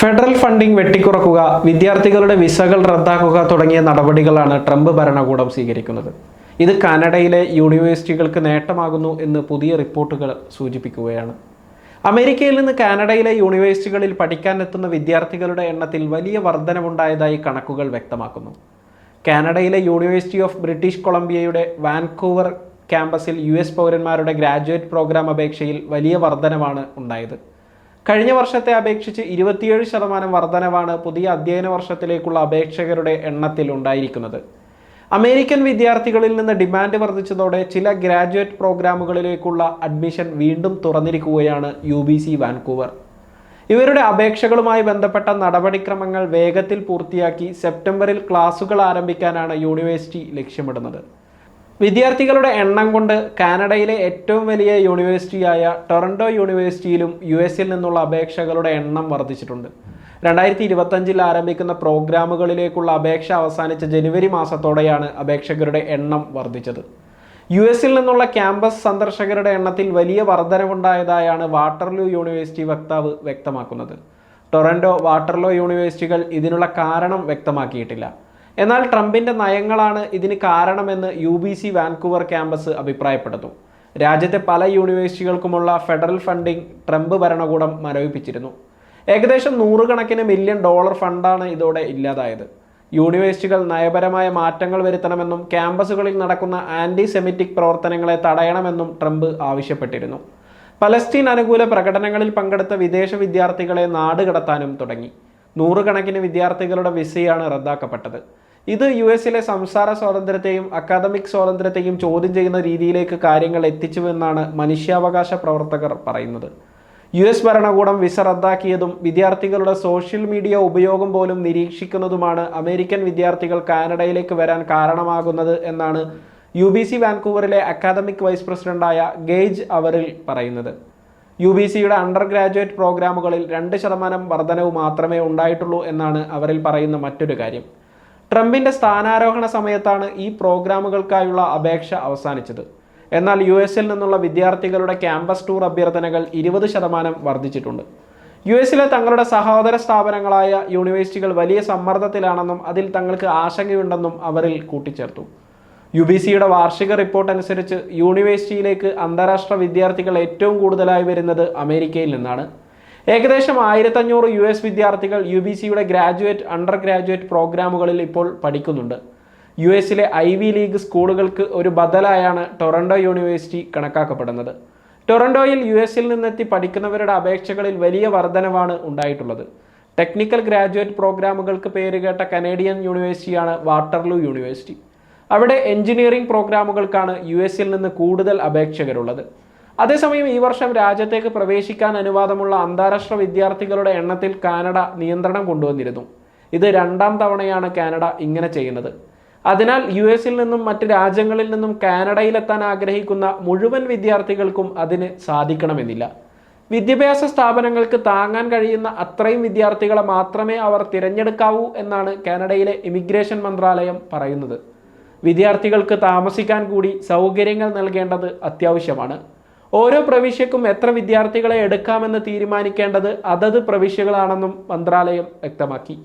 Federal funding വെട്ടിക്കുറക്കുക വിദ്യാർത്ഥികളുടെ വിസകൾ റദ്ദാക്കുക തുടങ്ങിയ നടപടികളാണ് ട്രംപ് ഭരണകൂടം സ്വീകരിക്കുന്നത്. ഇത് കാനഡയിലെ യൂണിവേഴ്സിറ്റികൾക്ക് നേട്ടമാകുന്നു എന്ന് പുതിയ റിപ്പോർട്ടുകൾ സൂചിപ്പിക്കുകയാണ്. അമേരിക്കയിൽ നിന്ന് കാനഡയിലെ യൂണിവേഴ്സിറ്റികളിൽ പഠിക്കാനെത്തുന്ന വിദ്യാർത്ഥികളുടെ എണ്ണത്തിൽ വലിയ വർധനവുണ്ടായതായി കണക്കുകൾ വ്യക്തമാക്കുന്നു. കാനഡയിലെ യൂണിവേഴ്സിറ്റി ഓഫ് ബ്രിട്ടീഷ് കൊളംബിയയുടെ വാൻകൂവർ ക്യാമ്പസിൽ യു എസ് പൗരന്മാരുടെ ഗ്രാജുവേറ്റ് പ്രോഗ്രാം അപേക്ഷയിൽ വലിയ വർധനവാണ് ഉണ്ടായത്. കഴിഞ്ഞ വർഷത്തെ അപേക്ഷിച്ച് ഇരുപത്തിയേഴ് ശതമാനം വർധനവാണ് പുതിയ അധ്യയന വർഷത്തിലേക്കുള്ള അപേക്ഷകരുടെ എണ്ണത്തിൽ ഉണ്ടായിരിക്കുന്നത്. അമേരിക്കൻ വിദ്യാർത്ഥികളിൽ നിന്ന് ഡിമാൻഡ് വർദ്ധിച്ചതോടെ ചില ഗ്രാജുവേറ്റ് പ്രോഗ്രാമുകളിലേക്കുള്ള അഡ്മിഷൻ വീണ്ടും തുറന്നിരിക്കുകയാണ് യു ബി സി വാൻകൂവർ. ഇവരുടെ അപേക്ഷകളുമായി ബന്ധപ്പെട്ട നടപടിക്രമങ്ങൾ വേഗത്തിൽ പൂർത്തിയാക്കി സെപ്റ്റംബറിൽ ക്ലാസുകൾ ആരംഭിക്കാനാണ് യൂണിവേഴ്സിറ്റി ലക്ഷ്യമിടുന്നത്. വിദ്യാർത്ഥികളുടെ എണ്ണം കൊണ്ട് കാനഡയിലെ ഏറ്റവും വലിയ യൂണിവേഴ്സിറ്റിയായ ടൊറൻഡോ യൂണിവേഴ്സിറ്റിയിലും യു എസിൽ നിന്നുള്ള അപേക്ഷകളുടെ എണ്ണം വർദ്ധിച്ചിട്ടുണ്ട്. രണ്ടായിരത്തി ഇരുപത്തഞ്ചിൽ ആരംഭിക്കുന്ന പ്രോഗ്രാമുകളിലേക്കുള്ള അപേക്ഷ അവസാനിച്ച ജനുവരി മാസത്തോടെയാണ് അപേക്ഷകരുടെ എണ്ണം വർദ്ധിച്ചത്. യു എസിൽ നിന്നുള്ള ക്യാമ്പസ് സന്ദർശകരുടെ എണ്ണത്തിൽ വലിയ വർധനവുണ്ടായതായാണ് വാട്ടർലൂ യൂണിവേഴ്സിറ്റി വക്താവ് വ്യക്തമാക്കുന്നത്. ടൊറൻഡോ വാട്ടർലോ യൂണിവേഴ്സിറ്റികൾ ഇതിനുള്ള കാരണം വ്യക്തമാക്കിയിട്ടില്ല. എന്നാൽ ട്രംപിന്റെ നയങ്ങളാണ് ഇതിന് കാരണമെന്ന് U B C Vancouver campus അഭിപ്രായപ്പെടുന്നു രാജ്യത്തെ പല യൂണിവേഴ്സിറ്റികൾക്കുമുള്ള ഫെഡറൽ ഫണ്ടിംഗ് ട്രംപ് ഭരണകൂടം മരവിപ്പിച്ചിരുന്നു. ഏകദേശം നൂറുകണക്കിന് മില്യൺ ഡോളർ ഫണ്ടാണ് ഇതോടെ ഇല്ലാതായത്. യൂണിവേഴ്സിറ്റികൾ നയപരമായ മാറ്റങ്ങൾ വരുത്തണമെന്നും ക്യാമ്പസുകളിൽ നടക്കുന്ന ആന്റി സെമിറ്റിക് പ്രവർത്തനങ്ങളെ തടയണമെന്നും ട്രംപ് ആവശ്യപ്പെട്ടിരുന്നു. പലസ്തീൻ അനുകൂല പ്രകടനങ്ങളിൽ പങ്കെടുത്ത വിദേശ വിദ്യാർത്ഥികളെ നാടുകടത്താനും തുടങ്ങി. നൂറുകണക്കിന് വിദ്യാർത്ഥികളുടെ വിസയാണ് റദ്ദാക്കപ്പെട്ടത്. ഇത് യു എസിലെ സംസാര സ്വാതന്ത്ര്യത്തെയും അക്കാദമിക് സ്വാതന്ത്ര്യത്തെയും ചോദ്യം ചെയ്യുന്ന രീതിയിലേക്ക് കാര്യങ്ങൾ എത്തിച്ചുവെന്നാണ് മനുഷ്യാവകാശ പ്രവർത്തകർ പറയുന്നത്. യു എസ് ഭരണകൂടം വിസ റദ്ദാക്കിയതും വിദ്യാർത്ഥികളുടെ സോഷ്യൽ മീഡിയ ഉപയോഗം പോലും നിരീക്ഷിക്കുന്നതുമാണ് അമേരിക്കൻ വിദ്യാർത്ഥികൾ കാനഡയിലേക്ക് വരാൻ കാരണമാകുന്നത് എന്നാണ് യു ബി സി വാൻകൂവറിലെ അക്കാദമിക് വൈസ് പ്രസിഡന്റായ ഗേജ് അവറിൽ പറയുന്നത്. യു ബി സിയുടെ അണ്ടർ ഗ്രാജുവേറ്റ് പ്രോഗ്രാമുകളിൽ രണ്ട് ശതമാനം വർധനവ് മാത്രമേ ഉണ്ടായിട്ടുള്ളൂ എന്നാണ് അവരിൽ പറയുന്ന മറ്റൊരു കാര്യം. ട്രംപിന്റെ സ്ഥാനാരോഹണ സമയത്താണ് ഈ പ്രോഗ്രാമുകൾക്കായുള്ള അപേക്ഷ അവസാനിച്ചത്. എന്നാൽ യു എസിൽ നിന്നുള്ള വിദ്യാർത്ഥികളുടെ ക്യാമ്പസ് ടൂർ അഭ്യർത്ഥനകൾ ഇരുപത് ശതമാനം വർദ്ധിച്ചിട്ടുണ്ട്. യു എസിലെ തങ്ങളുടെ സഹോദര സ്ഥാപനങ്ങളായ യൂണിവേഴ്സിറ്റികൾ വലിയ സമ്മർദ്ദത്തിലാണെന്നും അതിൽ തങ്ങൾക്ക് ആശങ്കയുണ്ടെന്നും അവരിൽ കൂട്ടിച്ചേർത്തു. യു ബി സിയുടെ വാർഷിക റിപ്പോർട്ട് അനുസരിച്ച് യൂണിവേഴ്സിറ്റിയിലേക്ക് അന്താരാഷ്ട്ര വിദ്യാർത്ഥികൾ ഏറ്റവും കൂടുതലായി വരുന്നത് അമേരിക്കയിൽ നിന്നാണ്. ഏകദേശം ആയിരത്തഞ്ഞൂറ് യു എസ് വിദ്യാർത്ഥികൾ യു ബി സിയുടെ ഗ്രാജുവേറ്റ് അണ്ടർ ഗ്രാജുവേറ്റ് പ്രോഗ്രാമുകളിൽ ഇപ്പോൾ പഠിക്കുന്നുണ്ട്. യു എസിലെ ഐ വി ലീഗ് സ്കൂളുകൾക്ക് ഒരു ബദലായാണ് ടൊറൻഡോ യൂണിവേഴ്സിറ്റി കണക്കാക്കപ്പെടുന്നത്. ടൊറൻഡോയിൽ യു എസിൽ നിന്നെത്തി പഠിക്കുന്നവരുടെ അപേക്ഷകളിൽ വലിയ വർധനവാണ് ഉണ്ടായിട്ടുള്ളത്. ടെക്നിക്കൽ ഗ്രാജുവേറ്റ് പ്രോഗ്രാമുകൾക്ക് പേരുകേട്ട കനേഡിയൻ യൂണിവേഴ്സിറ്റിയാണ് വാട്ടർലൂ യൂണിവേഴ്സിറ്റി. അവിടെ എഞ്ചിനീയറിംഗ് പ്രോഗ്രാമുകൾക്കാണ് യു എസിൽ നിന്ന് കൂടുതൽ അപേക്ഷകരുള്ളത്. അതേസമയം ഈ വർഷം രാജ്യത്തേക്ക് പ്രവേശിക്കാൻ അനുവാദമുള്ള അന്താരാഷ്ട്ര വിദ്യാർത്ഥികളുടെ എണ്ണത്തിൽ കാനഡ നിയന്ത്രണം കൊണ്ടുവന്നിരുന്നു. ഇത് രണ്ടാം തവണയാണ് കാനഡ ഇങ്ങനെ ചെയ്യുന്നത്. അതിനാൽ യു എസിൽ നിന്നും മറ്റ് രാജ്യങ്ങളിൽ നിന്നും കാനഡയിലെത്താൻ ആഗ്രഹിക്കുന്ന മുഴുവൻ വിദ്യാർത്ഥികൾക്കും അതിന് സാധിക്കണമെന്നില്ല. വിദ്യാഭ്യാസ സ്ഥാപനങ്ങൾക്ക് താങ്ങാൻ കഴിയുന്ന അത്രയും വിദ്യാർത്ഥികളെ മാത്രമേ അവർ തിരഞ്ഞെടുക്കാവൂ എന്നാണ് കാനഡയിലെ ഇമിഗ്രേഷൻ മന്ത്രാലയം പറയുന്നത്. വിദ്യാർത്ഥികൾക്ക് താമസിക്കാൻ കൂടി സൗകര്യങ്ങൾ നൽകേണ്ടത് അത്യാവശ്യമാണ്. ഓരോ പ്രവിശ്യക്കും എത്ര വിദ്യാർത്ഥികളെ എടുക്കാമെന്ന് തീരുമാനിക്കേണ്ടത് അതത് പ്രവിശ്യകളാണെന്നും മന്ത്രാലയം വ്യക്തമാക്കി.